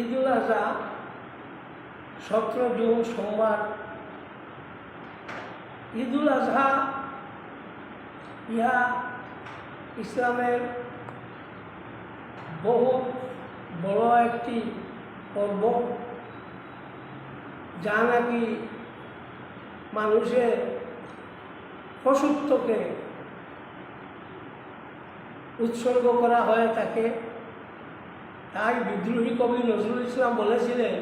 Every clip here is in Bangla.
ঈদুল আজহা সতেরো জুন সোমবার। ঈদুল আজহা ইহা ইসলামের বহু বড় একটি পর্ব, যা নাকি মানুষের পশুত্বকে উৎসর্গ করা হয়ে থাকে। তাই বিদ্রোহী কবি নজরুল ইসলাম বলেছিলেন,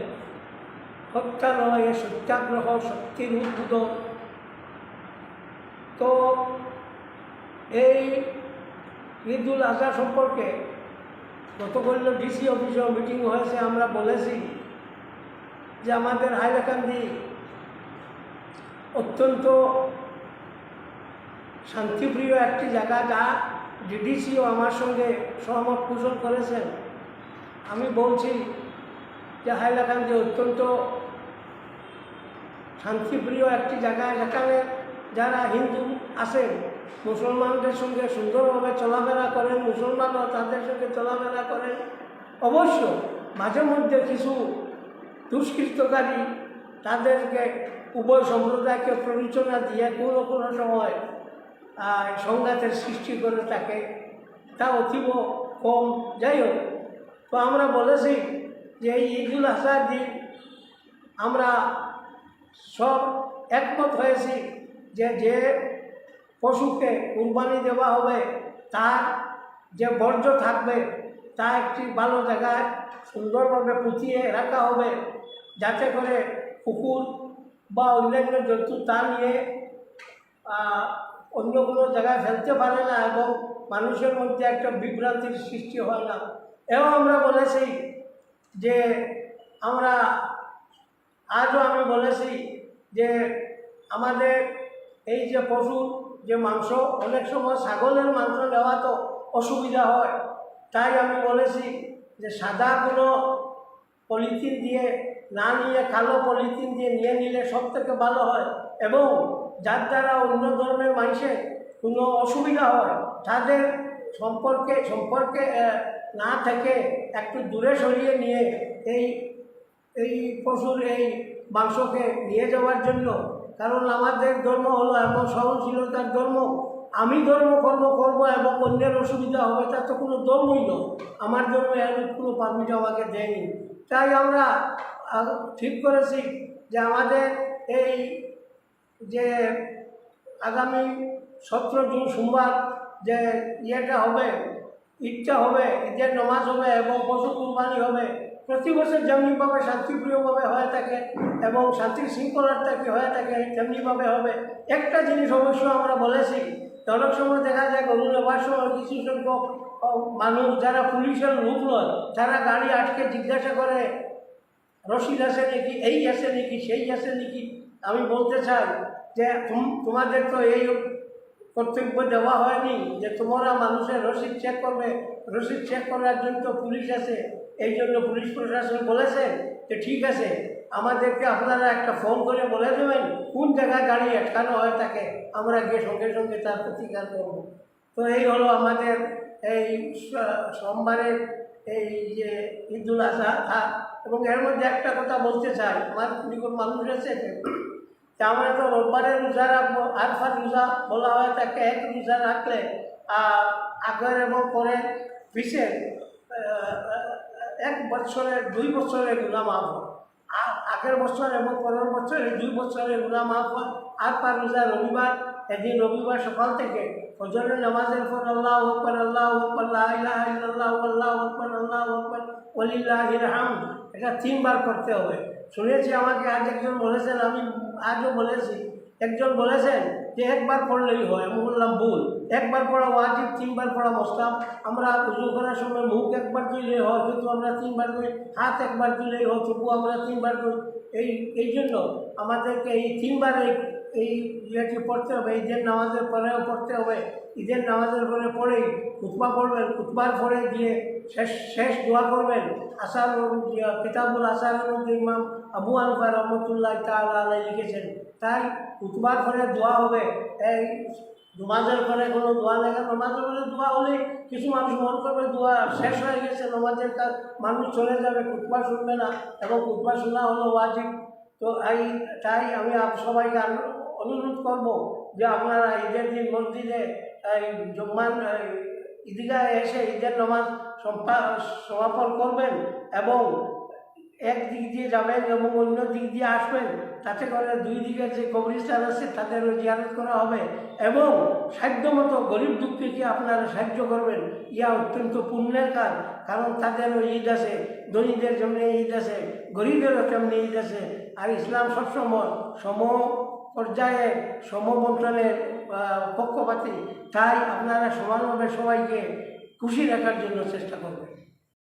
হত্যা নয় সত্যাগ্রহ শক্তির উদ্ভুত। তো এই ঈদুল আজহা সম্পর্কে গতকাল ডিসি অফিসে মিটিং হয়েছে, আমরা বলেছি যে আমাদের হাইলাকান্দি অত্যন্ত শান্তিপ্রিয় একটি জায়গা, যা ডিডিসিও আমার সঙ্গে সহমত পোষণ করেছেন। আমি বলছি যে হাইলাকান্দি অত্যন্ত শান্তিপ্রিয় একটি জায়গা যেখানে যারা হিন্দু আছেন, মুসলমানদের সঙ্গে সুন্দরভাবে চলাফেরা করেন মুসলমানও তাদের সঙ্গে চলাফেরা করেন, অবশ্য মাঝে মধ্যে কিছু দুষ্কৃতকারী তাদেরকে উভয় সম্প্রদায়কে প্ররোচনা দিয়ে কোনো কোনো সময় সংঘাতের সৃষ্টি করে থাকে। তা অতীব কম। যাই হোক তো আমরা বলেছি যে এই ঈদুল আজহার দিন আমরা সব একমত হয়েছি যে যে পশুকে কুরবানি দেওয়া হবে, তার যে বর্জ্য থাকবে, তা একটি ভালো জায়গায় সুন্দরভাবে পুঁতিয়ে রাখা হবে, যাতে করে কুকুর বা অন্যান্য জন্তু তা নিয়ে অন্য কোনো জায়গায় ফেলতে পারে না এবং মানুষের মধ্যে একটা বিভ্রান্তির সৃষ্টি হয় না। এবং আমরা বলেছি যে আমরা, আজও আমি বলেছি যে আমাদের এই যে পশুর যে মাংস, অনেক সময় ছাগলের মাংস নেওয়া তো অসুবিধা হয়। তাই আমি বলেছি যে সাদা কোনো পলিথিন দিয়ে, না নিয়ে কালো পলিথিন দিয়ে নিয়ে নিলে সব থেকে ভালো হয়। এবং যার দ্বারা অন্য ধর্মের মানুষের কোনো অসুবিধা হয়, তাদের সম্পর্কে সম্পর্কে না থেকে একটু দূরে সরিয়ে নিয়ে এই এই পশুর এই মাংসকে নিয়ে যাওয়ার জন্য। কারণ আমাদের ধর্ম হলো এমন সহনশীলতার ধর্ম। আমি ধর্ম কর্ম করব এবং অন্যের অসুবিধা হবে, তার তো কোনো ধর্মই নয়। আমার ধর্ম এর কোনো পারমিট আমাকে দেয়নি। তাই আমরা ঠিক করেছি যে আমাদের এই যে আগামী সতেরো জুন সোমবার যে ইয়েটা হবে, ঈদটা হবে, ঈদের নমাজ হবে এবং পশু কুরবানি হবে। প্রতি বছর যেমনিভাবে শান্তিপ্রিয়ভাবে হয়ে থাকে এবং শান্তির শৃঙ্খলার থেকে হয়ে থাকে, তেমনিভাবে হবে। একটা জিনিস অবশ্য আমরা বলেছি অনেক সময় দেখা যায় গরু নেবার সময় কিছু সংখ্যক মানুষ যারা পুলিশের লোক নয় তারা গাড়ি আটকে জিজ্ঞাসা করে রসিদ আছে নাকি, এই আছে নাকি, সেই আছে নাকি, আমি বলতে চাই যে তোমাদের তো এই কর্তব্য দেওয়া হয়নি যে তোমরা মানুষের রসিদ চেক করবে। রসিদ চেক করার জন্য তো পুলিশ আছে। এই জন্য পুলিশ প্রশাসন বলেছে যে ঠিক আছে, আমাদেরকে আপনারা একটা ফোন করে বলে দেবেন, কোন জায়গায় গাড়ি আটকানো হয় তাকে আমরা গিয়ে সঙ্গে সঙ্গে তার প্রতিকার করব। তো এই হলো আমাদের এই সোমবারের এই যে ঈদুল আজহা। এবং এর মধ্যে একটা কথা বলতে চাই। আমার নিকট মানুষ আছে রোজা রাখব, আরফার রোজা বলা হয়, তাকে এক রোজা রাখলে আগের এবং পরের পিছে এক বছরের দুই বছরের গুণা মাফ হয়। আগের বছর এবং পরের বছরে দুই বছরের গুণা মাফ হয়। আর পার রোজা রবিবার, এদিন রবিবার সকাল থেকে ফজরের নামাজের পর আল্লাহ আকবর, আল্লাহ ইলাহা ইল্লাল্লাহু, আল্লাহু আকবর আল্লাহু আকবর ওয়ালিল্লাহিল হামদ। এটা তিনবার করতে হবে। শুনেছি আমাকে আজ একজন বলেছেন, আমি আজও বলেছি, একজন বলেছেন যে একবার পড়লেই হয়, আমি বললাম, ভুল। একবার পড়া ওয়াজিব, তিনবার পড়া মস্তাব আমরা উজু করার সময় মুখ একবার তুললেই হয়, কিন্তু আমরা তিনবার করি, হাত একবার তুললেই হয় তবু আমরা তিনবার করি। এই এই জন্য আমাদেরকে এই তিনবার এই এই ইয়েটি পড়তে হবে, ঈদের নামাজের পরেও পড়তে হবে। ঈদের নামাজের পরে পড়েই খুতবা পড়বেন, খুতবার পরে গিয়ে শেষ শেষ দোয়া করবেন। আসার কিতাবুল আসারের মধ্যে ইমাম আবু আনফা রহমতুল্লাহ তাআলা লিখেছেন, তাই খুতবার পরে দোয়া হবে, এই নমাজের পরে কোনো দোয়া লেখা নমাজের পরে দোয়া হলে কিছু মানুষ মন করবে, দোয়া শেষ হয়ে গেছে, নমাজের কাজ মানুষ চলে যাবে কুতবা শুনবে না এবং কুতবা শোনা হলো ওয়াজিব। তো এই, তাই আমি সবাইকে অনুরোধ করব যে আপনারা ঈদের দিন মসজিদে জম্মান ঈদগাহে এসে ঈদের নমাজ সম্পা- সমাপন করবেন এবং এক দিক দিয়ে যাবেন এবং অন্য দিক দিয়ে আসবেন। তাতে করে দুই দিকের যে কবরস্থান আছে তাদেরও জিয়ারত করা হবে এবং সাধ্যমতো গরিব দুঃখীকে আপনারা সাহায্য করবেন। ইয়া অত্যন্ত পুণ্যের কাজ, কারণ তাদেরও ঈদ আছে, ধনীদের জন্য ঈদ আছে, গরিবেরও তেমনি ঈদ আছে। আর ইসলাম সবসময় সম পর্যায়ে মন্ত্রণের পক্ষপাতী। তাই আপনারা সমানভাবে সবাইকে খুশি রাখার জন্য চেষ্টা করবেন।